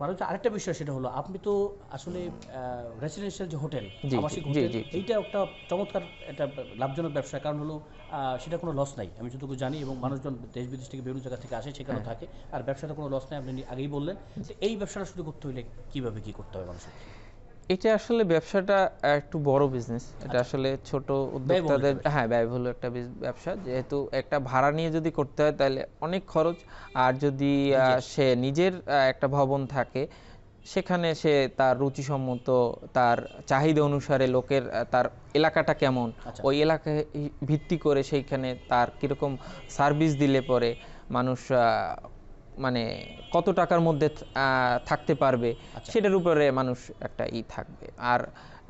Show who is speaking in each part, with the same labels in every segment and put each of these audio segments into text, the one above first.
Speaker 1: মানে হচ্ছে আরেকটা বিষয় সেটা হলো আপনি তো আসলে রেসিডেন্সিয়াল যে হোটেল আবাসিক হোটেল। এইটা একটা চমৎকার একটা লাভজনক ব্যবসা কারণ হলো সেটা কোনো লস নাই আমি যতটুকু জানি এবং মানুষজন দেশ বিদেশ থেকে বিভিন্ন জায়গা থেকে আসে সেখানে
Speaker 2: হ্যাঁ।
Speaker 1: থাকে আর ব্যবসাটা কোনো লস নাই আপনি আগেই বললেন এই ব্যবসাটা শুরু করতে হলে কীভাবে কি করতে হবে মানুষের
Speaker 2: এটা আসলে ব্যবসাটা একটু বড় বিজনেস এটা আসলে ছোট উদ্যোক্তাদের হ্যাঁ ব্যয়বহুল একটা ব্যবসা। যেহেতু একটা ভাড়া নিয়ে যদি করতে হয় তাহলে অনেক খরচ। আর যদি সে নিজের একটা ভবন থাকে সেখানে সে তার রুচিসম্মত তার চাহিদা অনুসারে লোকের তার এলাকাটা কেমন ওই এলাকায় ই- ভিত্তি করে সেইখানে তার কীরকম সার্ভিস দিলে পরে মানুষ মানে কত টাকার মধ্যে থাকতে পারবে সেটার উপরে মানুষ একটা ই থাকবে। আর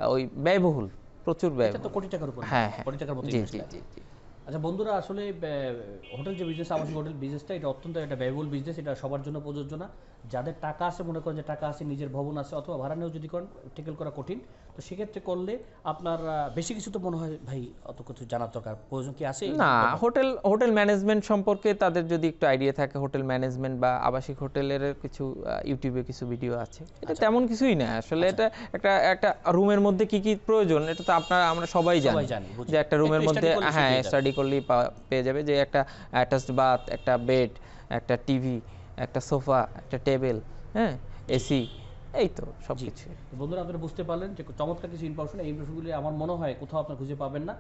Speaker 2: ওই ব্যয়বহুল প্রচুর
Speaker 1: ব্যয় কোটি টাকার উপর।
Speaker 2: হ্যাঁ হ্যাঁ।
Speaker 1: কোটি টাকার
Speaker 2: জি। জি জি।
Speaker 1: আচ্ছা বন্ধুরা আসলে হোটেল যে বিজনেস আবাসিক হোটেল বিজনেসটা এটা অত্যন্ত একটা ব্যয়বহুল বিজনেস এটা সবার জন্য প্রযোজ্য না। যাদের টাকা আছে মনে করেন যে টাকা আছে নিজের ভবন আছে অথবা ভাড়া নিয়েও যদি করেন টেকেল করা কঠিন। তো সেক্ষেত্রে করলে আপনার বেশি কিছু তো মনে হয় ভাই অত কিছু জানার দরকার প্রয়োজন কি আছে?
Speaker 2: না হোটেল হোটেল ম্যানেজমেন্ট সম্পর্কে তাদের যদি একটু আইডিয়া থাকে হোটেল ম্যানেজমেন্ট বা আবাসিক হোটেলের কিছু ইউটিউবে কিছু ভিডিও আছে। এটা তেমন কিছুই না। আসলে এটা একটা একটা রুমের মধ্যে কি কি প্রয়োজন এটা তো আপনারা আমরা সবাই জানি। যে একটা রুমের মধ্যে হ্যাঁ স্টাডি করলেই পেয়ে যাবে যে একটা অ্যাটাচড বাথ একটা বেড একটা টিভি একটা সোফা একটা টেবিল হ্যাঁ এসি এই তো সব কিছু।
Speaker 1: বন্ধুরা আপনারা বুঝতে পারলেন যে চমৎকার কিছু ইনফরমেশন এই ইনফরমেশনগুলি আমার মনে হয় কোথাও আপনার খুঁজে পাবেন না।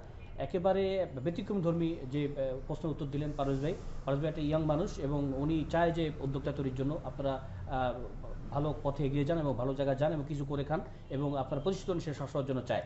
Speaker 1: একেবারে ব্যতিক্রম ধর্মী যে প্রশ্নের উত্তর দিলেন পারস ভাই। পারস ভাই একটা ইয়াং মানুষ এবং উনি চায় যে উদ্যোক্তা তৈরির জন্য আপনারা ভালো পথে এগিয়ে যান এবং ভালো জায়গায় যান এবং কিছু করে খান এবং আপনার প্রতিষ্ঠিত সে সবার জন্য চায়।